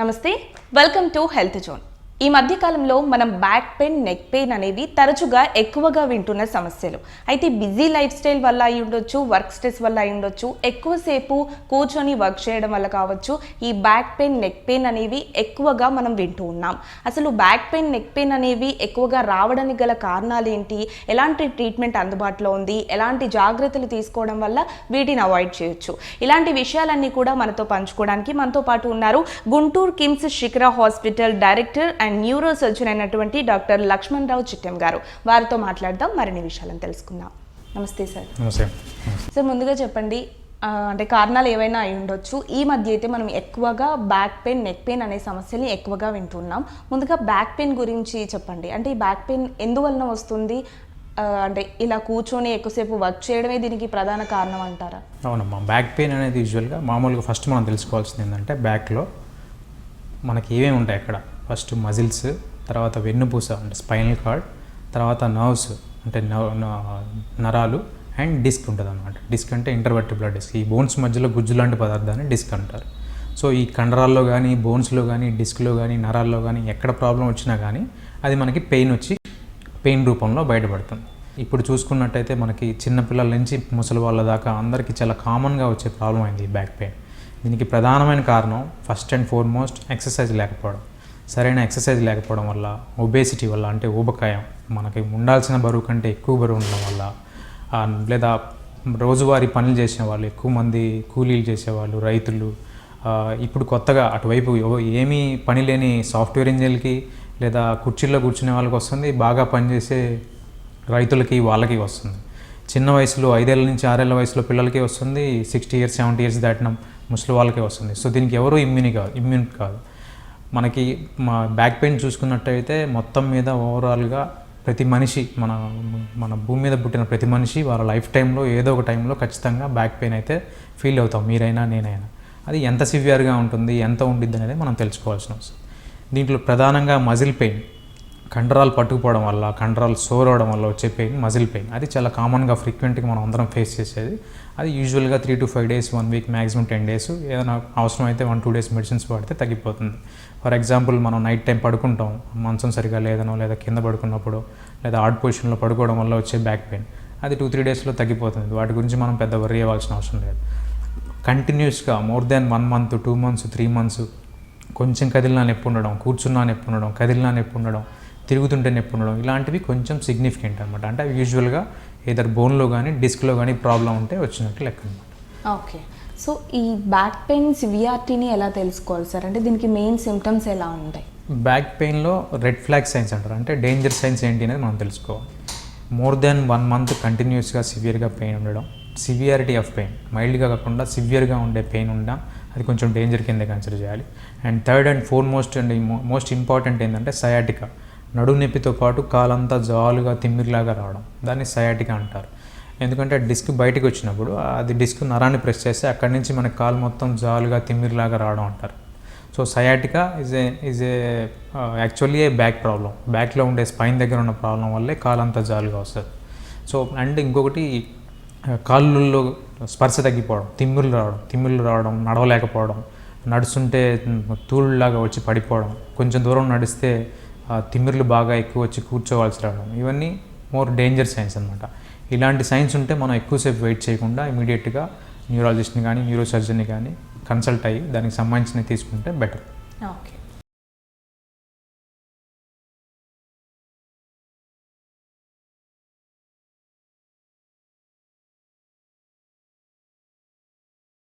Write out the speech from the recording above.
నమస్తే. Welcome to health zone ఈ మధ్యకాలంలో మనం బ్యాక్ పెయిన్ నెక్ పెయిన్ అనేవి తరచుగా ఎక్కువగా వింటున్న సమస్యలు. అయితే బిజీ లైఫ్ స్టైల్ వల్ల అయి ఉండొచ్చు వర్క్ స్ట్రెస్ వల్ల అయి ఉండొచ్చు ఎక్కువసేపు కూర్చొని వర్క్ చేయడం వల్ల కావచ్చు ఈ బ్యాక్ పెయిన్ నెక్ పెయిన్ అనేవి ఎక్కువగా మనం వింటూ ఉన్నాం. అసలు బ్యాక్ పెయిన్ నెక్ పెయిన్ అనేవి ఎక్కువగా రావడానికి గల కారణాలు ఏంటి? ఎలాంటి ట్రీట్మెంట్ అందుబాటులో ఉంది? ఎలాంటి జాగ్రత్తలు తీసుకోవడం వల్ల వీటిని అవాయిడ్ చేయొచ్చు? ఇలాంటి విషయాలన్నీ కూడా మనతో పంచుకోవడానికి మనతో పాటు ఉన్నారు Guntur KIMS Shikhara hospital director and neuro surgeon అయినటువంటి డాక్టర్ లక్ష్మణ్ రావు చిట్టెం గారు. వారితో మాట్లాడదాం మరిన్ని విషయాలను తెలుసుకుందాం. నమస్తే సార్. నమస్తే. సార్ ముందుగా చెప్పండి అంటే కారణాలు ఏవైనా అయి ఉండొచ్చు. ఈ మధ్య అయితే మనం ఎక్కువగా బ్యాక్ పెయిన్ నెక్ పెయిన్ అనే సమస్యల్ని ఎక్కువగా వింటున్నాం. ముందుగా బ్యాక్ పెయిన్ గురించి చెప్పండి. అంటే ఈ బ్యాక్ పెయిన్ ఎందువలన వస్తుంది? అంటే ఇలా కూర్చొని ఎక్కువసేపు వర్క్ చేయడమే దీనికి ప్రధాన కారణం అంటారా? అవునమ్మా బ్యాక్ పెయిన్ అనేది యూజువల్గా మామూలుగా ఫస్ట్ మనం తెలుసుకోవాల్సింది ఏంటంటే బ్యాక్లో మనకి ఏమేమి ఉంటాయి అక్కడ? ఫస్ట్ మజిల్స్ తర్వాత వెన్నుపూస అంటే స్పైనల్ కార్డ్ తర్వాత నర్వ్స్ అంటే నవ్- నరాలు అండ్ డిస్క్ ఉంటుంది అనమాట డిస్క్ అంటే ఇంటర్వర్టిబ్యులర్ డిస్క్. ఈ బోన్స్ మధ్యలో గుజ్జు లాంటి పదార్థాన్ని డిస్క్ అంటారు. సో ఈ కండరాల్లో కానీ బోన్స్లో కానీ డిస్క్లో కానీ నరాల్లో కానీ ఎక్కడ ప్రాబ్లం వచ్చినా కానీ అది మనకి పెయిన్ వచ్చి పెయిన్ రూపంలో బయటపడుతుంది. ఇప్పుడు చూసుకున్నట్టయితే మనకి చిన్నపిల్లల నుంచి ముసలి వాళ్ళ దాకా అందరికీ చాలా కామన్గా వచ్చే ప్రాబ్లం అయింది ఈ బ్యాక్ పెయిన్. దీనికి ప్రధానమైన కారణం ఫస్ట్ అండ్ ఫార్మోస్ట్ ఎక్సర్సైజ్ లేకపోవడం. సరైన ఎక్సర్సైజ్ లేకపోవడం వల్ల ఒబేసిటీ వల్ల అంటే ఊబకాయం మనకి ఉండాల్సిన బరువు కంటే ఎక్కువ బరువు ఉండడం వల్ల లేదా రోజువారీ పనులు చేసే వాళ్ళు ఎక్కువ మంది కూలీలు చేసేవాళ్ళు రైతులు ఇప్పుడు కొత్తగా అటువైపు ఏమీ పని లేని సాఫ్ట్వేర్ ఇంజనీర్లకి లేదా కుర్చీల్లో కూర్చునే వాళ్ళకి వస్తుంది బాగా పనిచేసే రైతులకి వాళ్ళకి వస్తుంది. చిన్న వయసులో ఐదేళ్ళ నుంచి ఆరేళ్ళ వయసులో పిల్లలకి వస్తుంది సిక్స్టీ ఇయర్స్ సెవెంటీ ఇయర్స్ దాటిన ముసలి వాళ్ళకే వస్తుంది. సో దీనికి ఎవరు ఇమ్యూని కాదు ఇమ్యూన్ కాదు. మనకి మా బ్యాక్ పెయిన్ చూసుకున్నట్టయితే మొత్తం మీద ఓవరాల్గా ప్రతి మనిషి మన మన భూమి మీద పుట్టిన ప్రతి మనిషి వాళ్ళ లైఫ్ టైంలో ఏదో ఒక టైంలో ఖచ్చితంగా బ్యాక్ పెయిన్ అయితే ఫీల్ అవుతాం మీరైనా నేనైనా. అది ఎంత సివియర్గా ఉంటుంది ఎంత ఉండిద్ది అనేది మనం తెలుసుకోవాల్సిన అవసరం. దీంట్లో ప్రధానంగా మజిల్ పెయిన్ కండరాలు పట్టుకుపోవడం వల్ల కండరాలు సోర్ అవడం వల్ల వచ్చే పెయిన్ మజిల్ పెయిన్. అది చాలా కామన్గా ఫ్రీక్వెంట్గా మనం అందరం ఫేస్ చేసేది. అది యూజువల్గా three to five days one week maximum ten days ఏదైనా అవసరమైతే వన్ టూ డేస్ మెడిసిన్స్ వాడితే తగ్గిపోతుంది. ఫర్ ఎగ్జాంపుల్ మనం నైట్ టైం పడుకుంటాం మంచం సరిగా లేదనో లేదా కింద పడుకున్నప్పుడు లేదా ఆర్డ్ పొజిషన్లో పడుకోవడం వల్ల వచ్చే బ్యాక్ పెయిన్ అది టూ త్రీ డేస్లో తగ్గిపోతుంది. వాటి గురించి మనం పెద్ద వర్రీ అవ్వాల్సిన అవసరం లేదు. కంటిన్యూస్గా more than one month two months three months కొంచెం కదిలినా నొప్పి ఉండడం కూర్చున్నా నొప్పి ఉండడం కదిలినా నొప్పి ఉండడం తిరుగుతుంటే నొప్పి ఉండడం ఇలాంటివి కొంచెం సిగ్నిఫికెంట్ అనమాట అంటే అవి యూజువల్గా ఏదర్ బోన్లో కానీ డిస్క్లో కానీ ప్రాబ్లం ఉంటే వచ్చినట్టు లెక్క అనమాట ఓకే సో ఈ బ్యాక్ పెయిన్ సివియారిటీని ఎలా తెలుసుకోవాలి సార్? అంటే దీనికి మెయిన్ సిమ్టమ్స్ ఎలా ఉంటాయి? బ్యాక్ పెయిన్లో రెడ్ ఫ్లాగ్ సైన్స్ అంటారు. అంటే డేంజర్ సైన్స్ ఏంటి అనేది మనం తెలుసుకోవాలి. మోర్ దాన్ వన్ మంత్ కంటిన్యూస్గా సివియర్గా పెయిన్ ఉండడం సివియారిటీ ఆఫ్ పెయిన్ మైల్డ్గా కాకుండా సివియర్గా ఉండే పెయిన్ ఉండడం అది కొంచెం డేంజర్ కింద కన్సిడర్ చేయాలి. And third and four most and most important ఏంటంటే సయాటికా నడునొప్పితో పాటు కాలంతా జాలుగా తిమ్మిరిలాగా రావడం. దాన్ని సయాటికా అంటారు. ఎందుకంటే డిస్క్ బయటికి వచ్చినప్పుడు అది డిస్క్ నరాన్ని ప్రెస్ చేస్తే అక్కడి నుంచి మన కాలు మొత్తం జాలుగా తిమ్మిరిలాగా రావడం అంటారు. So sciatica is a is a actually a back problem. బ్యాక్లో ఉండే స్పైన్ దగ్గర ఉన్న ప్రాబ్లం వల్లే కాలంతా జాలుగా వస్తుంది. సో అండ్ ఇంకొకటి కాళ్ళల్లో స్పర్శ తగ్గిపోవడం తిమ్మిర్లు రావడం తిమ్మిర్లు రావడం నడవలేకపోవడం నడుస్తుంటే తూళ్ళలాగా వచ్చి పడిపోవడం కొంచెం దూరం నడిస్తే తిమ్మిర్లు బాగా ఎక్కువ వచ్చి కూర్చోవాల్సి రావడం. ఇవన్నీ మోర్ డేంజర్ సైన్స్ అనమాట ఇలాంటి సైన్స్ ఉంటే మనం ఎక్కువసేపు వెయిట్ చేయకుండా ఇమీడియట్గా న్యూరాలజిస్ట్ని కానీ న్యూరోసర్జన్ని కానీ కన్సల్ట్ అయ్యి దానికి సంబంధించినవి తీసుకుంటే బెటర్ ఓకే